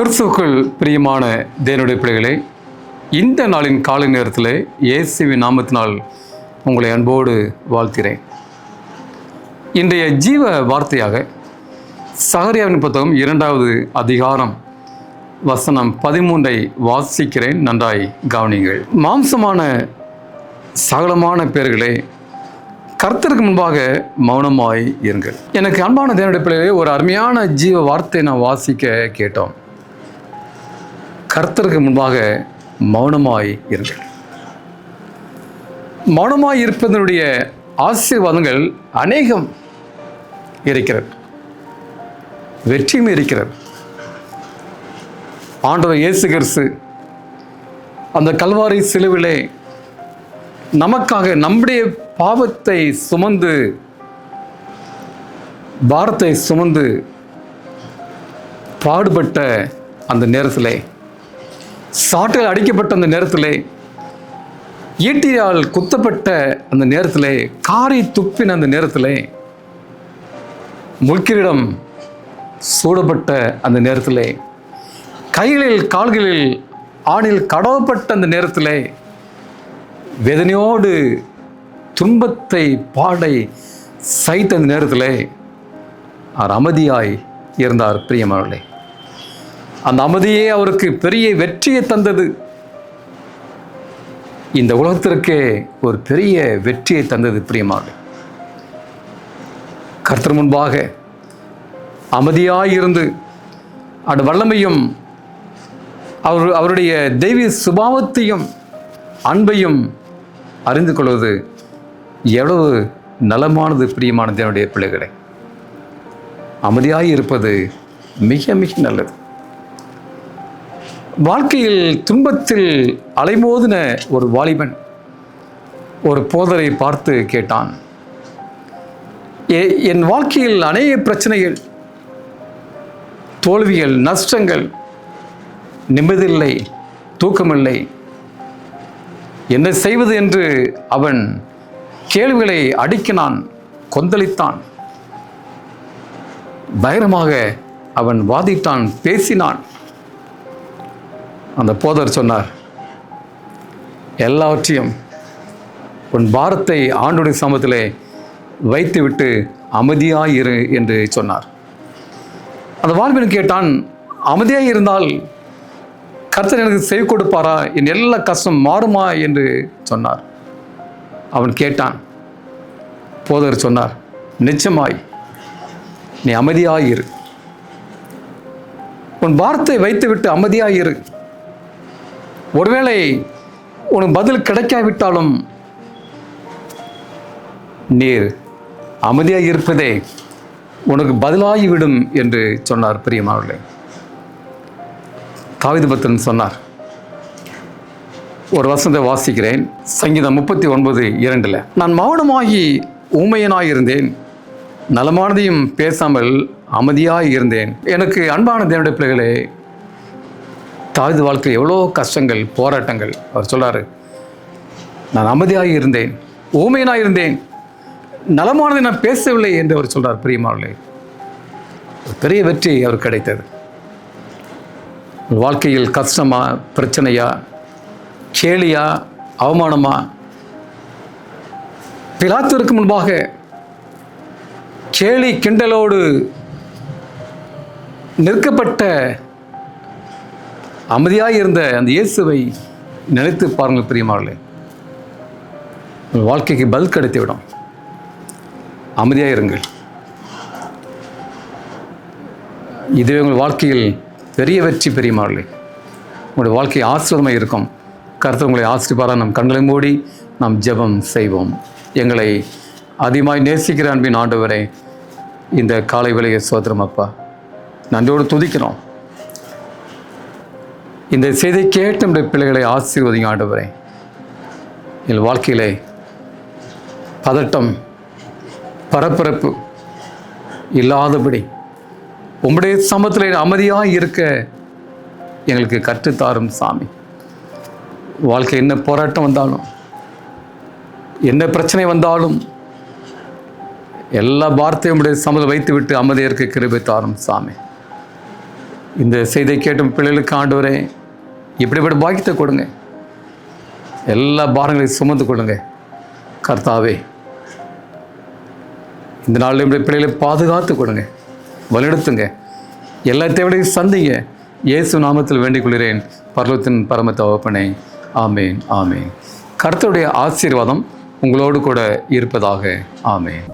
கிறிஸ்துவுக்குள் பிரியமான தேனுடைய பிள்ளைகளே இந்த நாளின் காலை நேரத்தில் இயேசுவின் நாமத்தினால் உங்களை அன்போடு வாழ்த்துகிறேன். இன்றைய ஜீவ வார்த்தையாக சகரியாவின் புத்தகம் இரண்டாவது அதிகாரம் வசனம் பதிமூன்றை வாசிக்கிறேன். நன்றாய் கவனிங்கள் மாம்சமான சகலமான பேர்களே கர்த்தருக்கு முன்பாக மௌனமாய் இருங்கள். எனக்கு அன்பான தேவனுடைய பிள்ளைகளே ஒரு அருமையான ஜீவ வார்த்தை நான் வாசிக்க கேட்டோம். கர்த்தருக்கு முன்பாக மௌனமாய் இருங்கள் மௌனமாய் இருப்பதனுடைய ஆசீர்வாதங்கள் அநேகம் இருக்கிறது. வெற்றியும் இருக்கிறது. ஆண்டவர் இயேசு கிறிஸ்து அந்த கல்வாரி சிலுவிலே நமக்காக நம்முடைய பாவத்தை சுமந்து பாரத்தை சுமந்து பாடுபட்ட அந்த நேரத்திலே சாட்டில் அடிக்கப்பட்ட அந்த நேரத்திலே ஈட்டியால் குத்தப்பட்ட அந்த நேரத்திலே காரை துப்பின அந்த நேரத்திலே முல்கிரிடம் சூடப்பட்ட அந்த நேரத்திலே கைகளில் கால்களில் ஆணில் கடவப்பட்ட அந்த நேரத்திலே வேதனையோடு துன்பத்தை பாடை சைத்த அந்த நேரத்திலே அவர் அமைதியாய் இருந்தார் பிரியமானவர்களே. அந்த அமைதியே அவருக்கு பெரிய வெற்றியை தந்தது. இந்த உலகத்திற்கே ஒரு பெரிய வெற்றியை தந்தது பிரியமாக கர்த்தர் முன்பாக அமைதியாயிருந்து அந்த வல்லமையும் அவர் அவருடைய தெய்வீக சுபாவத்தையும் அன்பையும் அறிந்து கொள்வது எவ்வளவு நலமானது பிரியமானது என்னுடைய பிள்ளைகளை. அமைதியாக இருப்பது மிக மிக நல்லது. வாழ்க்கையில் துன்பத்தில் அலைமோதின ஒரு வாலிபன் ஒரு போதரை பார்த்து கேட்டான் "எ- என் வாழ்க்கையில் அநேக பிரச்சனைகள் தோல்விகள் நஷ்டங்கள் நிம்மதியில்லை தூக்கமில்லை. என்ன செய்வது? என்று அவன் கேள்விகளை அடுக்கினான் கொந்தளித்தான். பயங்கரமாக அவன் வாதிட்டான் பேசினான். அந்த போதர் சொன்னார் எல்லாவற்றையும் உன் பாரத்தை ஆண்டுடைய சமத்திலே வைத்துவிட்டு அமைதியாயிரு என்று சொன்னார். அந்த வாலிபன் கேட்டான் அமைதியாக இருந்தால் கர்த்தர் எனக்கு செவி கொடுப்பாரா? என் எல்லா கஷ்டம் மாறுமா? என்று சொன்னார். அவன் கேட்டான் போதர் சொன்னார் நிச்சயமாய் நீ அமைதியாயிரு. உன் வார்த்தை வைத்துவிட்டு அமைதியாயிரு. ஒருவேளை உனக்கு பதில் கிடைக்காவிட்டாலும் நீர் அமைதியாக இருப்பதே உனக்கு பதிலாகிவிடும் என்று சொன்னார் பிரியமானவர்களே. தாவிதபத்தன் சொன்னார் ஒரு வசனத்தை வாசிக்கிறேன் சங்கீதம் முப்பத்தி ஒன்பது இரண்டில் நான் மௌனமாகி ஊமையனாயிருந்தேன் நலமானதையும் பேசாமல் அமைதியாக இருந்தேன். எனக்கு அன்பான தேவனுடைய பிள்ளைகளே தாவித வாழ்க்கையில் எவ்வளோ கஷ்டங்கள் போராட்டங்கள். அவர் சொல்கிறார் நான் அமைதியாக இருந்தேன் ஊமையனாக இருந்தேன் நலமானதை நான் பேசவில்லை என்று அவர் சொல்கிறார் பிரியமாவளே பெரிய வெற்றி அவர் கிடைத்தது. வாழ்க்கையில் கஷ்டமா பிரச்சனையா கேலியா அவமானமா பிலாத்திற்கு முன்பாக கேலி கிண்டலோடு நிற்கப்பட்ட அமைதியாக இருந்த அந்த இயேசுவை நினைத்து பாருங்கள் பிரியமார்களே உங்கள் வாழ்க்கைக்கு பதில் கிடைத்து விடும் அமைதியாக இருங்கள். இதுவே உங்கள் வாழ்க்கையில் பெரிய வெற்றி பெரியமார்களே உங்களுடைய வாழ்க்கை ஆசீர்வாதமாக இருக்கும். கருத்து உங்களை ஆசிரிப்பாரா நம் கண்களை மூடி நாம் ஜெபம் செய்வோம். எங்களை அதிகமாய் நேசிக்கிற அன்பின் ஆண்டவரை இந்த காலை விலையை சோதரம் அப்பா. நன்றியோடு துதிக்கிறோம். இந்த செய்தி கேட்டு நம்முடைய பிள்ளைகளை ஆசீர்வதிங்க ஆண்டவரே. எங்கள் வாழ்க்கையிலே பதட்டம் பரபரப்பு இல்லாதபடி உம்முடைய சமத்தில் அமைதியாக இருக்க எங்களுக்கு கற்றுத்தாரும் சாமி. வாழ்க்கை என்ன போராட்டம் வந்தாலும் என்ன பிரச்சனை வந்தாலும் எல்லா வார்த்தையும் உடைய சமதம் வைத்து விட்டு அமைதியாக இருக்க கிருபை தாரும் சாமி. இந்த செய்தியை கேட்டும் பிள்ளைகளுக்கு ஆண்டவரே இப்படிப்பட்ட பாக்கியத்தை கொடுங்க. எல்லா பாரங்களையும் சுமந்து கொள்ளுங்க. கர்த்தாவே இந்த நாளில் இப்படி பிள்ளைகளை பாதுகாத்து கொடுங்க. வலியுறுத்துங்க எல்லா தேவையும் சந்திங்க. இயேசு நாமத்தில் வேண்டிக் கொள்கிறேன். பர்வத்தின் பரம தவப்பனே ஆமேன் ஆமேன். கர்த்தருடைய ஆசீர்வாதம் உங்களோடு கூட இருப்பதாக. ஆமேன்.